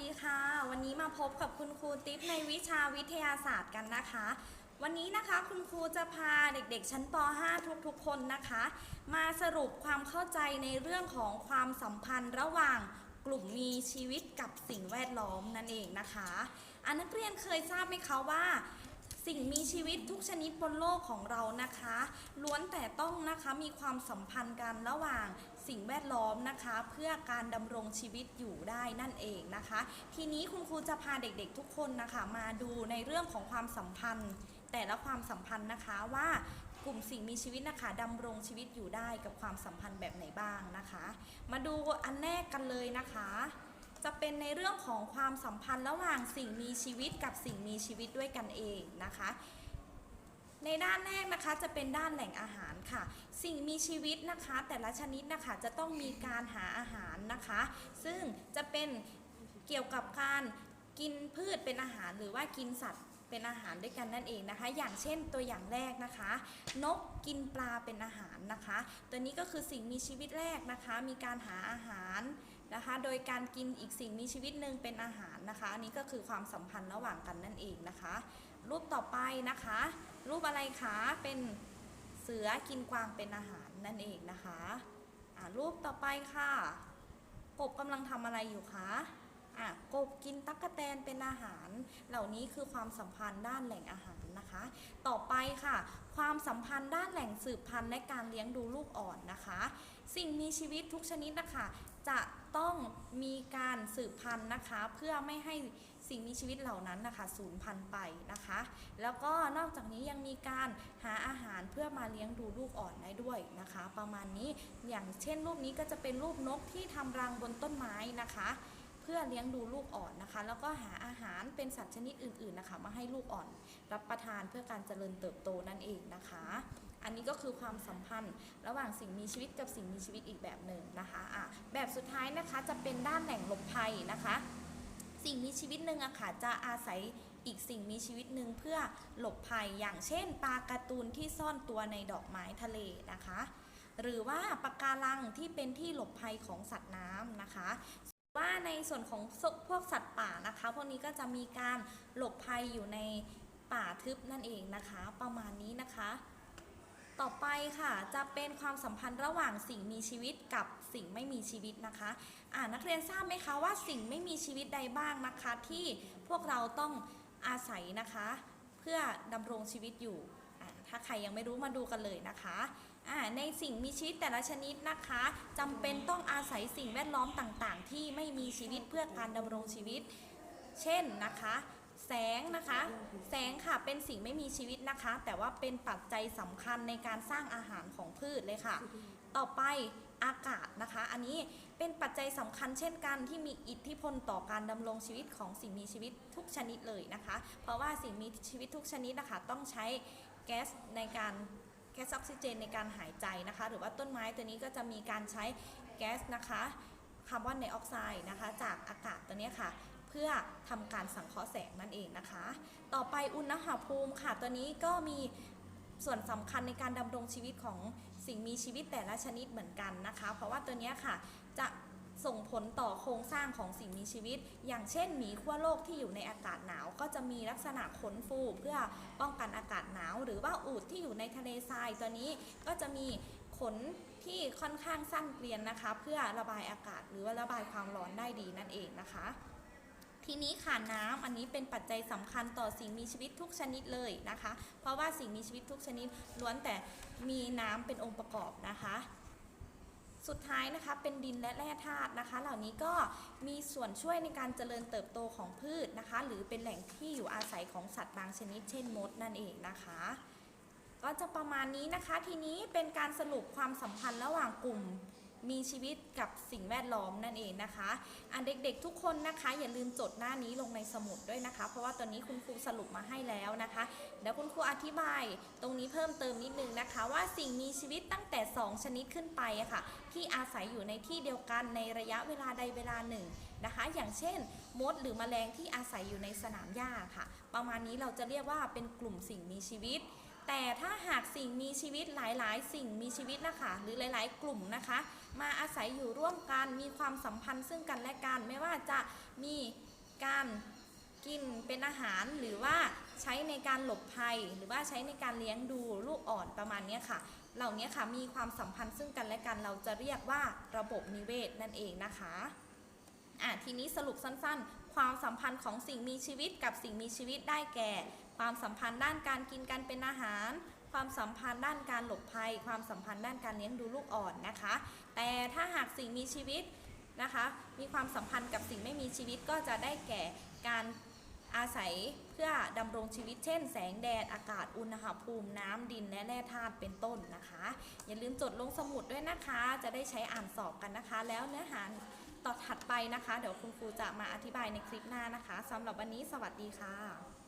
ดีค่ะ วันนี้มาพบกับคุณครูติ๊บในวิชาวิทยาศาสตร์กันนะคะ วันนี้นะคะคุณครูจะพาเด็กๆ ชั้นป .5 ทุกๆ คนนะคะ มาสรุปความเข้าใจในเรื่องของความสัมพันธ์ระหว่างกลุ่มมีชีวิตกับสิ่งแวดล้อมนั่นเองนะคะอันนักเรียนเคยทราบไหมคะว่า สิ่งมีชีวิตทุกชนิดบนโลกของเรานะคะ ล้วนแต่ต้องนะคะมีความสัมพันธ์กันระหว่างสิ่งแวดล้อมนะคะ เพื่อการดำรงชีวิตอยู่ได้นั่นเองนะคะ ทีนี้คุณครูจะพาเด็กๆทุกคนนะคะมาดูในเรื่องของความสัมพันธ์ แต่ละความสัมพันธ์นะคะว่ากลุ่มสิ่งมีชีวิตนะคะดำรงชีวิตอยู่ได้กับความสัมพันธ์แบบไหนบ้างนะคะ มาดูอันแรกกันเลยนะคะ จะเป็นในเรื่องของความสัมพันธ์ระหว่างสิ่งมีชีวิตกับสิ่งมีชีวิตด้วยกันเองนะคะ ในด้านแรกนะคะจะเป็นด้านแหล่งอาหารค่ะ สิ่งมีชีวิตนะคะ แต่ละชนิดนะคะจะต้องมีการหาอาหารนะคะ ซึ่งจะเป็นเกี่ยวกับการกินพืชเป็นอาหารหรือว่ากินสัตว์เป็นอาหารด้วยกันนั่นเองนะคะ อย่างเช่นตัวอย่างแรกนะคะ นกกินปลาเป็นอาหารนะคะ ตัวนี้ก็คือสิ่งมีชีวิตแรกนะคะ มีการหาอาหาร นะคะ โดยการกินอีกสิ่งมีชีวิตหนึ่งเป็นอาหารนะคะ อันนี้ก็คือความสัมพันธ์ระหว่างกันนั่นเองนะคะ รูปต่อไปนะคะ รูปอะไรคะ เป็นเสือกินกวางเป็นอาหารนั่นเองนะคะอ่ารูปต่อไปค่ะ กบกำลังทำอะไรอยู่คะอะกบกินตั๊กแตนเป็นอาหาร เหล่านี้คือความสัมพันธ์ด้านแหล่งอาหาร นะคะ ต่อไปค่ะ ความสัมพันธ์ด้านแหล่งสืบพันธุ์และการเลี้ยงดูลูกอ่อนนะคะ สิ่งมีชีวิตทุกชนิดนะคะ จะต้องมีการสืบพันธุ์นะคะ เพื่อไม่ให้สิ่งมีชีวิตเหล่านั้นนะคะสูญพันธุ์ไปนะคะ แล้วก็นอกจากนี้ยังมีการหาอาหารเพื่อมาเลี้ยงดูลูกอ่อนได้ด้วยนะคะ ประมาณนี้อย่างเช่นรูปนี้ก็จะเป็นรูปนกที่ทำรังบนต้นไม้นะคะ เพื่อเลี้ยงดูลูกอ่อนนะคะ แล้วก็หาอาหารเป็นสัตว์ชนิดอื่นๆนะคะมาให้ลูกอ่อนรับประทานเพื่อการเจริญเติบโตนั่นเองนะคะ อันนี้ก็คือความสัมพันธ์ ระหว่างสิ่งมีชีวิตกับสิ่งมีชีวิตอีกแบบหนึ่งนะคะอะแบบสุดท้ายนะคะจะเป็นด้านแหล่งหลบภัยนะคะ สิ่งมีชีวิตหนึ่งอะค่ะจะอาศัยอีกสิ่งมีชีวิตหนึ่งเพื่อหลบภัยอย่างเช่นปลาการ์ตูนที่ซ่อนตัวในดอกไม้ทะเลนะคะหรือว่าปะการังที่เป็นที่หลบภัยของสัตว์น้ำนะคะ ว่าในส่วนของพวกสัตว์ป่านะคะ พวกนี้ก็จะมีการหลบภัยอยู่ในป่าทึบนั่นเองนะคะ ประมาณนี้นะคะ ต่อไปค่ะจะเป็นความสัมพันธ์ระหว่างสิ่งมีชีวิตกับสิ่งไม่มีชีวิตนะคะ อ่านักเรียนทราบไหมคะว่าสิ่งไม่มีชีวิตใดบ้างนะคะ ที่พวกเราต้องอาศัยนะคะ เพื่อดำรงชีวิตอยู่ ถ้าใครยังไม่รู้มาดูกันเลยนะคะ ในสิ่งมีชีวิตแต่ละชนิดนะคะจำเป็นต้องอาศัยสิ่งแวดล้อมต่างๆ ที่ไม่มีชีวิตเพื่อการดำรงชีวิต เช่นนะคะแสงนะคะ แสงค่ะเป็นสิ่งไม่มีชีวิตนะคะ แต่ว่าเป็นปัจจัยสำคัญในการสร้างอาหารของพืชเลยค่ะ ต่อไปอากาศนะคะ อันนี้เป็นปัจจัยสำคัญเช่นกันที่มีอิทธิพลต่อการดำรงชีวิตของสิ่งมีชีวิตทุกชนิดเลยนะคะ เพราะว่าสิ่งมีชีวิตทุกชนิดนะคะต้องใช้แก๊สในการ แก๊สออกซิเจนในการหายใจนะคะ หรือว่าต้นไม้ตัวนี้ก็จะมีการใช้แก๊สนะคะคาร์บอนไดออกไซด์นะคะ จากอากาศตัวนี้ค่ะ เพื่อทำการสังเคราะห์แสงนั่นเองนะคะ ต่อไปอุณหภูมิค่ะ ตัวนี้ก็มีส่วนสำคัญในการดำรงชีวิตของสิ่งมีชีวิตแต่ละชนิดเหมือนกันนะคะ เพราะว่าตัวนี้ค่ะจะ ส่งผลต่อโครงสร้างของสิ่งมีชีวิต อย่างเช่นหมีขั้วโลกที่อยู่ในอากาศหนาว ก็จะมีลักษณะขนฟูเพื่อป้องกันอากาศหนาว หรือว่าอูฐที่อยู่ในทะเลทรายตัวนี้ก็จะมีขนที่ค่อนข้างสั้นเกลียนนะคะ เพื่อระบายอากาศหรือว่าระบายความร้อนได้ดีนั่นเองนะคะ ทีนี้ค่ะน้ำอันนี้เป็นปัจจัยสำคัญต่อสิ่งมีชีวิตทุกชนิดเลยนะคะ เพราะว่าสิ่งมีชีวิตทุกชนิดล้วนแต่มีน้ำเป็นองค์ประกอบนะคะ สุดท้ายนะคะเป็นดินและแร่ธาตุนะคะ เหล่านี้ก็มีส่วนช่วยในการเจริญเติบโตของพืชนะคะ หรือเป็นแหล่งที่อยู่อาศัยของสัตว์บางชนิด เช่นมดนั่นเองนะคะ ก็จะประมาณนี้นะคะทีนี้เป็นการสรุปความสัมพันธ์ระหว่างกลุ่ม มีชีวิตกับสิ่งแวดล้อมนั่นเองนะคะอะเด็กๆทุกคนนะคะ อย่าลืมจดหน้านี้ลงในสมุดด้วยนะคะ เพราะว่าตอนนี้คุณครูสรุปมาให้แล้วนะคะเดี๋ยวคุณครูอธิบายตรงนี้เพิ่มเติมนิดนึงนะคะ ว่าสิ่งมีชีวิตตั้งแต่ 2 ชนิดขึ้นไปะค่ะ ที่อาศัยอยู่ในที่เดียวกันในระยะเวลาใดเวลาหนึ่งนะคะ อย่างเช่น มดหรือแมลงที่อาศัยอยู่ในสนามหญ้าค่ะ ประมาณนี้เราจะเรียกว่าเป็นกลุ่มสิ่งมีชีวิต แต่ถ้าหากสิ่งมีชีวิตหลายๆ สิ่งมีชีวิตนะคะ หรือหลาย ๆ กลุ่มนะคะ มาอาศัยอยู่ร่วมกันมีความสัมพันธ์ซึ่งกันและกัน ไม่ว่าจะมีการกินเป็นอาหารหรือว่าใช้ในการหลบภัย หรือว่าใช้ในการเลี้ยงดูลูกอ่อนประมาณนี้ค่ะ เหล่านี้ค่ะมีความสัมพันธ์ซึ่งกันและกันเราจะเรียกว่าระบบนิเวศนั่นเองนะคะอะทีนี้สรุปสั้น ๆ ความสัมพันธ์ของสิ่งมีชีวิตกับสิ่งมีชีวิตได้แก่ ความสัมพันธ์ด้านการกินกันเป็นอาหาร ความสัมพันธ์ด้านการหลบภัย ความสัมพันธ์ด้านการเลี้ยงดูลูกอ่อนนะคะ แต่ถ้าหากสิ่งมีชีวิตนะคะ มีความสัมพันธ์กับสิ่งไม่มีชีวิตก็จะได้แก่การอาศัยเพื่อดำรงชีวิตเช่น แสงแดด อากาศ อุณหภูมิ น้ำดิน และแร่ธาตุ เป็นต้นนะคะ อย่าลืมจดลงสมุดด้วยนะคะ จะได้ใช้อ่านสอบกันนะคะ แล้วเนื้อหา ต่อถัดไปนะคะ เดี๋ยวคุณครูจะมาอธิบายในคลิปหน้านะคะสำหรับวันนี้สวัสดีค่ะ